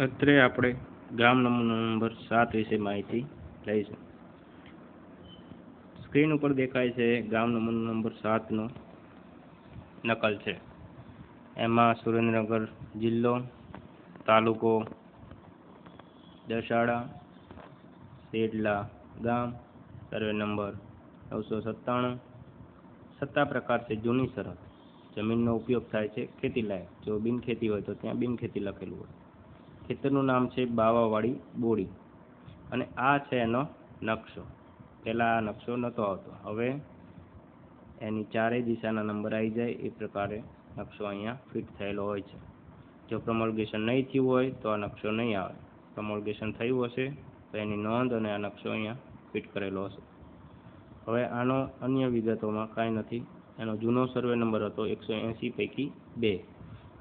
અત્રે આપણે ગામ નમૂનો નંબર સાત વિશે માહિતી લઈશું. સ્ક્રીન ઉપર દેખાય છે ગામ નમૂનો નંબર સાતનો નકલ છે. એમાં સુરેન્દ્રનગર જિલ્લો, તાલુકો દસાડા સેડલા ગામ, સર્વે નંબર નવસો સત્તાણું. સત્તા પ્રકાર છે જૂની શરત જમીનનો ઉપયોગ થાય છે ખેતી લાયક જો બિનખેતી હોય તો ત્યાં બિનખેતી લખેલું હોય. ખેતરનું નામ છે બાવાવાળી બોડી. અને આ છે એનો નકશો. પહેલાં આ નકશો નહોતો આવતો. હવે એની ચારેય દિશાના નંબર આવી જાય એ પ્રકારે નકશો અહીંયા ફિટ થયેલો હોય છે. જો પ્રમોલગેશન નહીં થયું હોય તો આ નકશો નહીં આવે. પ્રમોલગેશન થયું હશે તો એની નોંધ અને આ નકશો અહીંયા ફિટ કરેલો હશે. હવે આનો અન્ય વિગતોમાં કાંઈ નથી. એનો જૂનો સર્વે નંબર હતો એકસો એંસી પૈકી બે.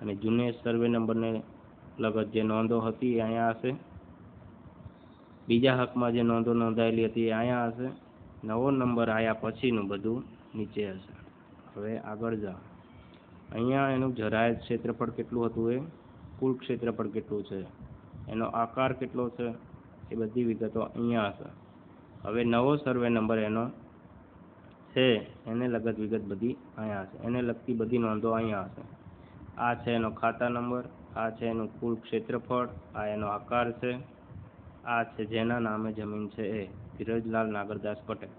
અને જૂને સર્વે નંબરને લગત જે નોંધો હતી એ અહીંયા હશે. બીજા હકમાં જે નોંધો નોંધાયેલી હતી અહીંયા હશે. નવો નંબર આવ્યા પછીનું બધું નીચે હશે. હવે આગળ જાઓ. અહીંયા એનું જરાયત ક્ષેત્રફળ કેટલું હતું એ? કુલ ક્ષેત્રફળ કેટલું છે? એનો આકાર કેટલો છે? એ બધી વિગતો અહીંયા હશે. હવે નવો સર્વે નંબર એનો છે. એને લગત વિગત બધી અહીંયા હશે. એને લગતી બધી નોંધો અહીંયા હશે. આ છે એનો ખાતા નંબર. આ છે એનું કુલ ક્ષેત્રફળ, આ એનો આકાર છે. આ છે જેના નામે જમીન છે એ, ધીરજલાલ નાગરદાસ પટેલ.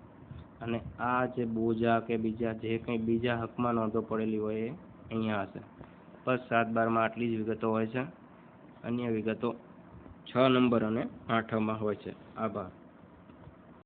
અને આ જે બોજા કે બીજા જે કંઈ બીજા હકમાં નોંધો પડેલી હોય એ અહીંયા હશે. બસ સાત બારમાં આટલી જ વિગતો હોય છે. અન્ય વિગતો છ નંબર અને આઠમાં હોય છે. આભાર.